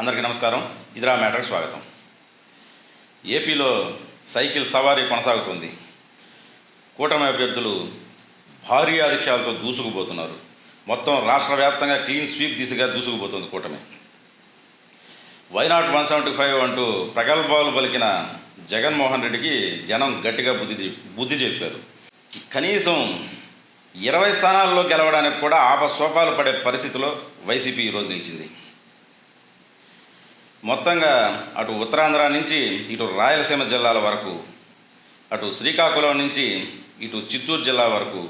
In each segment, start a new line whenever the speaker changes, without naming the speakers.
అందరికీ నమస్కారం. ఇదిరా మ్యాటర్కి స్వాగతం. ఏపీలో సైకిల్ సవారీ కొనసాగుతుంది. కూటమి అభ్యర్థులు భారీ ఆధిక్యాలతో దూసుకుపోతున్నారు. మొత్తం రాష్ట్ర వ్యాప్తంగా క్లీన్ స్వీప్ దిశగా దూసుకుపోతుంది కూటమి. వైనాట్ వన్ సెవెంటీ ఫైవ్ అంటూ ప్రగల్భాలు పలికిన జగన్మోహన్ రెడ్డికి జనం గట్టిగా బుద్ధి బుద్ధి చెప్పారు. కనీసం ఇరవై స్థానాల్లో గెలవడానికి కూడా ఆపసోపాలు పడే పరిస్థితిలో వైసీపీ ఈరోజు నిలిచింది. మొత్తంగా అటు ఉత్తరాంధ్ర నుంచి ఇటు రాయలసీమ జిల్లాల వరకు అటు శ్రీకాకుళం నుంచి ఇటు చిత్తూరు జిల్లా వరకు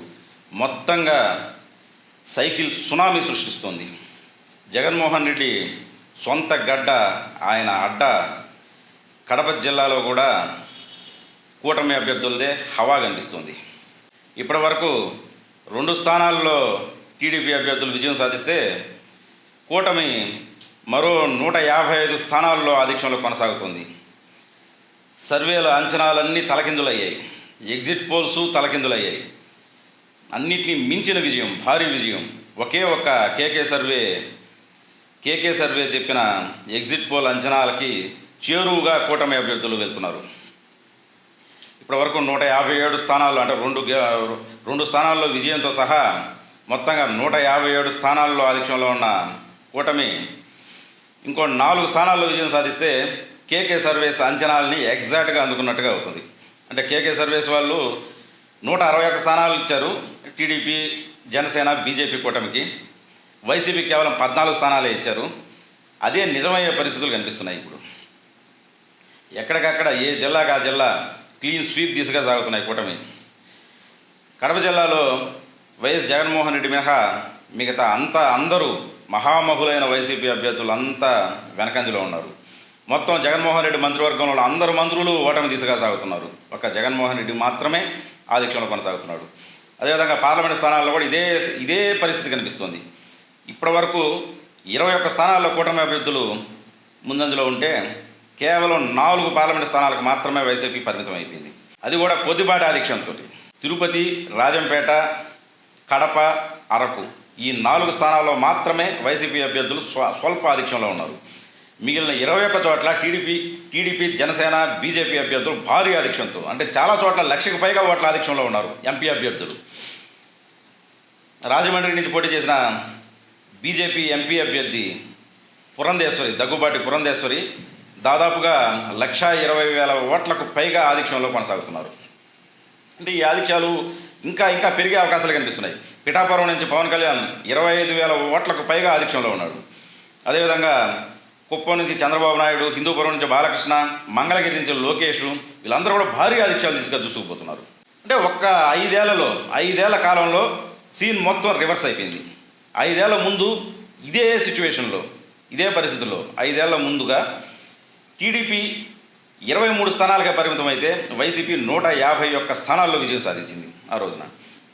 మొత్తంగా సైకిల్ సునామీ సృష్టిస్తోంది. జగన్మోహన్ రెడ్డి సొంత గడ్డ ఆయన అడ్డ కడప జిల్లాలో కూడా కూటమి అభ్యర్థులదే హవా కనిపిస్తుంది ఇప్పటి వరకు రెండు స్థానాల్లో టీడీపీ అభ్యర్థులు విజయం సాధిస్తే కూటమి మరో నూట యాభై ఐదు స్థానాల్లో ఆధిక్యంలో కొనసాగుతుంది. సర్వేల అంచనాలన్నీ తలకిందులయ్యాయి. Exit polls తలకిందులయ్యాయి. అన్నిటినీ మించిన విజయం భారీ విజయం. ఒకే ఒక్క కేకే సర్వే కేకే సర్వే చెప్పిన ఎగ్జిట్ పోల్ అంచనాలకి చేరువుగా కూటమి అభ్యర్థులు వెళ్తున్నారు. ఇప్పటివరకు నూట యాభై ఏడు స్థానాల్లో అంటే రెండు రెండు స్థానాల్లో విజయంతో సహా మొత్తంగా నూట యాభై ఏడు స్థానాల్లో ఆధిక్యంలో ఉన్న కూటమి ఇంకో నాలుగు స్థానాల్లో విజయం సాధిస్తే కేకే సర్వేస్ అంచనాలని ఎగ్జాక్ట్గా అందుకున్నట్టుగా అవుతుంది. అంటే కేకే సర్వేస్ వాళ్ళు నూట అరవై ఒక్క స్థానాలు ఇచ్చారు. టీడీపీ జనసేన బీజేపీ కూటమికి. వైసీపీ కేవలం పద్నాలుగు స్థానాలే ఇచ్చారు. అదే నిజమయ్యే పరిస్థితులు కనిపిస్తున్నాయి ఇప్పుడు. ఎక్కడికక్కడ ఏ జిల్లాకు ఆ జిల్లా క్లీన్ స్వీప్ దిశగా సాగుతున్నాయి కూటమి. కడప జిల్లాలో వైఎస్ జగన్మోహన్ రెడ్డి మినహా మిగతా అంతా అందరూ మహామహులైన వైసీపీ అభ్యర్థులు అంతా వెనకంజలో ఉన్నారు. మొత్తం జగన్మోహన్ రెడ్డి మంత్రివర్గంలో అందరు మంత్రులు ఓటమి దిశగా సాగుతున్నారు. ఒక జగన్మోహన్ రెడ్డి మాత్రమే ఆధిక్యంలో కొనసాగుతున్నాడు. అదేవిధంగా పార్లమెంట్ స్థానాల్లో కూడా ఇదే ఇదే పరిస్థితి కనిపిస్తుంది. ఇప్పటి వరకు ఇరవై ఒక్క స్థానాల్లో కూటమి అభ్యర్థులు ముందంజలో ఉంటే కేవలం నాలుగు పార్లమెంట్ స్థానాలకు మాత్రమే వైసీపీ పరిమితం అయిపోయింది. అది కూడా కొద్దిపాటి ఆధిక్యంతో తిరుపతి రాజంపేట కడప అరకు. ఈ నాలుగు స్థానాల్లో మాత్రమే వైసీపీ అభ్యర్థులు స్వ స్వల్ప ఆధిక్యంలో ఉన్నారు. మిగిలిన ఇరవై ఒక్క చోట్ల టీడీపీ టీడీపీ జనసేన బీజేపీ అభ్యర్థులు భారీ ఆధిక్యంతో అంటే చాలా చోట్ల లక్షకు పైగా ఓట్ల ఆధిక్యంలో ఉన్నారు ఎంపీ అభ్యర్థులు. రాజమండ్రి నుంచి పోటీ చేసిన బీజేపీ ఎంపీ అభ్యర్థి పురంధేశ్వరి దగ్గుబాటి పురంధేశ్వరి దాదాపుగా లక్షా ఇరవై వేల ఓట్లకు పైగా ఆధిక్యంలో కొనసాగుతున్నారు. అంటే ఈ ఆధిక్యాలు ఇంకా ఇంకా పెరిగే అవకాశాలు కనిపిస్తున్నాయి. పిఠాపురం నుంచి పవన్ కళ్యాణ్ ఇరవై ఐదు వేల ఓట్లకు పైగా ఆధిక్యంలో ఉన్నాడు. అదేవిధంగా కుప్పం నుంచి చంద్రబాబు నాయుడు హిందూపురం నుంచి బాలకృష్ణ మంగళగిరి నుంచి లోకేష్ వీళ్ళందరూ కూడా భారీ ఆధిక్యాలు తీసుకొని దూసుకుపోతున్నారు. అంటే ఒక్క ఐదేళ్ళలో ఐదేళ్ళ కాలంలో సీన్ మొత్తం రివర్స్ అయిపోయింది. ఐదేళ్ళ ముందు ఇదే సిచ్యువేషన్లో ఇదే పరిస్థితుల్లో ఐదేళ్ళ ముందుగా టీడీపీ ఇరవై మూడు స్థానాలకే పరిమితమైతే వైసీపీ నూట యాభై ఒక్క స్థానాల్లో విజయం సాధించింది ఆ రోజున.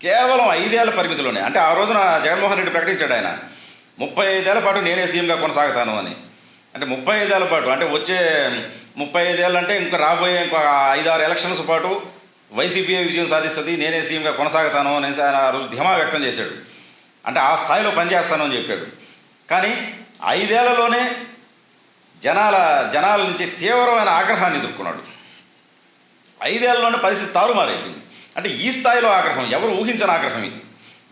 కేవలం ఐదేళ్ళ పరిమితిలోనే అంటే ఆ రోజున జగన్మోహన్ రెడ్డి ప్రకటించాడు ఆయన ముప్పై ఐదేళ్ళ పాటు నేనే సీఎంగా కొనసాగుతాను అని. అంటే ముప్పై ఐదేళ్ళ పాటు అంటే వచ్చే ముప్పై ఐదేళ్ళు అంటే ఇంకా రాబోయే ఇంకో ఐదారు ఎలక్షన్స్ పాటు వైసీపీ విజయం సాధిస్తుంది నేనే సీఎంగా కొనసాగుతాను అనేసి ఆయన ఆ రోజు ధీమా వ్యక్తం చేశాడు. అంటే ఆ స్థాయిలో పనిచేస్తాను అని చెప్పాడు. కానీ ఐదేళ్ళలోనే జనాల జనాల నుంచి తీవ్రమైన ఆగ్రహాన్ని ఎదుర్కొన్నాడు. ఐదేళ్ళలోనే పరిస్థితి తారుమారైపోయింది. అంటే ఈ స్థాయిలో ఆగ్రహం ఎవరు ఊహించని ఆగ్రహం ఇది.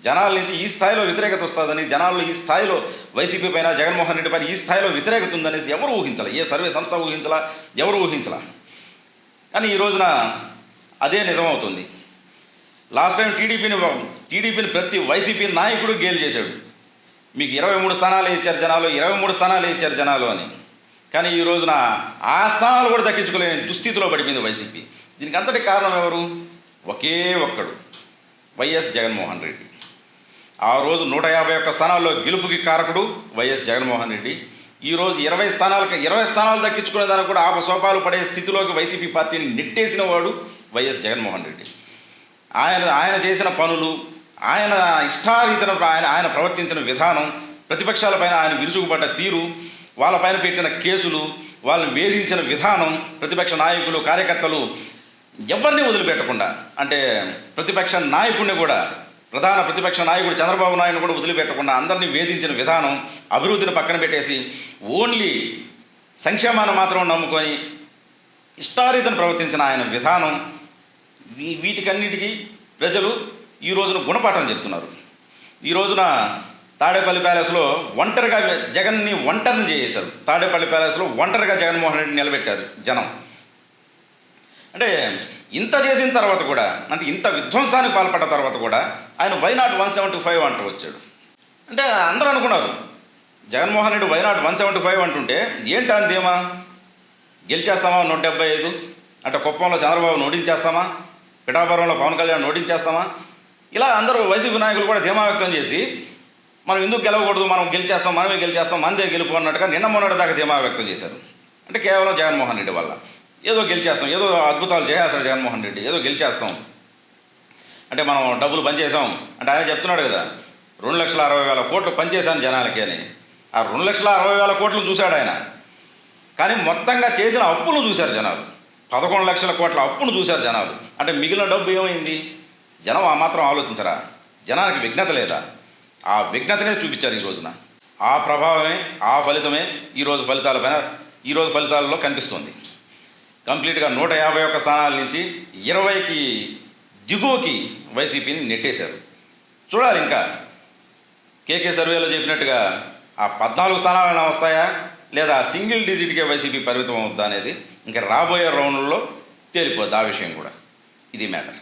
జనాల నుంచి ఈ స్థాయిలో వ్యతిరేకత వస్తుందని జనాల్లో ఈ స్థాయిలో వైసీపీ పైన జగన్మోహన్ రెడ్డి పైన ఈ స్థాయిలో వ్యతిరేకత ఉందనేసి ఎవరు ఊహించాల? ఏ సర్వే సంస్థ ఊహించాలా? ఎవరు ఊహించాలా? కానీ ఈ రోజున అదే నిజమవుతుంది. లాస్ట్ టైం టీడీపీని టీడీపీని ప్రతి వైసీపీ నాయకుడు గేలు చేశాడు. మీకు ఇరవై మూడు స్థానాలు ఇచ్చారు జనాలు ఇరవై మూడు స్థానాలు ఇచ్చారు జనాలు అని. కానీ ఈ రోజున ఆ స్థానాలు కూడా దక్కించుకోలేని దుస్థితిలో పడిపోయింది వైసీపీ. దీనికి అంతటి కారణం ఎవరు? ఒకే ఒక్కడు వైఎస్ జగన్మోహన్ రెడ్డి. ఆ రోజు నూట యాభై ఒక్క స్థానాల్లో గెలుపుకి కారకుడు వైఎస్ జగన్మోహన్ రెడ్డి. ఈరోజు ఇరవై స్థానాలకు ఇరవై స్థానాలు దక్కించుకునే దానికి కూడా ఆపసోపాలు పడే స్థితిలోకి వైసీపీ పార్టీని నెట్టేసిన వాడు వైఎస్ జగన్మోహన్ రెడ్డి. ఆయన ఆయన చేసిన పనులు ఆయన ఇష్టారీతన ఆయన ఆయన ప్రవర్తించిన విధానం ప్రతిపక్షాలపైన ఆయన విరుచుకుపడ్డ తీరు వాళ్ళపైన పెట్టిన కేసులు వాళ్ళని వేధించిన విధానం ప్రతిపక్ష నాయకులు కార్యకర్తలు ఎవరిని వదిలిపెట్టకుండా అంటే ప్రతిపక్ష నాయకుడిని కూడా ప్రధాన ప్రతిపక్ష నాయకుడు చంద్రబాబు నాయుడు కూడా వదిలిపెట్టకుండా అందరినీ వేధించిన విధానం అభివృద్ధిని పక్కన పెట్టేసి ఓన్లీ సంక్షేమాన్ని మాత్రం నమ్ముకొని ఇష్టారీతను ప్రవర్తించిన ఆయన విధానం వీ- వీటికన్నిటికీ ప్రజలు ఈ రోజున గుణపాఠం చెప్తున్నారు. ఈ రోజున తాడేపల్లి ప్యాలెస్లో ఒంటరిగా జగన్ని ఒంటరిని చేసేశారు. తాడేపల్లి ప్యాలెస్లో ఒంటరిగా జగన్మోహన్ రెడ్డి నిలబెట్టారు జనం. అంటే ఇంత చేసిన తర్వాత కూడా అంటే ఇంత విధ్వంసానికి పాల్పడ్డ తర్వాత కూడా ఆయన వైనాట్ వన్ సెవెంటీ ఫైవ్ అంటూ వచ్చాడు. అంటే అందరూ అనుకున్నారు Jaganmohan Reddy why not one seventy five అంటుంటే ఏంటి అంతేమా గెలిచేస్తామా నూట డెబ్బై ఐదు? అంటే కుప్పంలో చంద్రబాబు నోటించేస్తామా? పిఠాపురంలో పవన్ కళ్యాణ్ నోటించేస్తామా? ఇలా అందరూ వైసీపీ నాయకులు కూడా ధీమా వ్యక్తం చేసి మనం ఎందుకు గెలవకూడదు? మనం గెలిచేస్తాం మనమే గెలిచేస్తాం మనదే గెలుపు అన్నట్టుగా నిన్న మొన్నటి దాకా ధీమా వ్యక్తం చేశారు. అంటే కేవలం జగన్మోహన్ రెడ్డి వల్ల. ఏదో గెలిచేస్తాం ఏదో అద్భుతాలు చేసేస్తాడు జగన్మోహన్ రెడ్డి ఏదో గెలిచేస్తాం. అంటే మనం డబ్బులు పనిచేసాం అంటే ఆయన చెప్తున్నాడు కదా రెండు లక్షల అరవై వేల కోట్లు పనిచేశాను జనాలకి అని. ఆ రెండు లక్షల అరవై వేల కోట్లు చూశాడు ఆయన. కానీ మొత్తంగా చేసిన అప్పులు చూశారు జనాలు. పదకొండు లక్షల కోట్ల అప్పును చూశారు జనాలు. అంటే మిగిలిన డబ్బు ఏమైంది? జనం ఆ మాత్రం ఆలోచించరా? జనానికి విఘ్నత లేదా? ఆ విఘ్నతనే చూపించారు ఈ రోజున. ఆ ప్రభావమే ఆ ఫలితమే ఈరోజు ఫలితాలపైన ఈరోజు ఫలితాలలో కనిపిస్తుంది. కంప్లీట్గా నూట యాభై ఒక్క స్థానాల నుంచి ఇరవైకి దిగువకి వైసీపీని నెట్టేశారు. చూడాలి ఇంకా. కేకే సర్వేలో చెప్పినట్టుగా ఆ పద్నాలుగు స్థానాలైనా వస్తాయా? లేదా సింగిల్ డిజిట్కే వైసీపీ పరిమితం అవుద్దా అనేది ఇంకా రాబోయే రౌండ్లో తేలిపోద్ది ఆ విషయం కూడా. ఇది మ్యాటర్.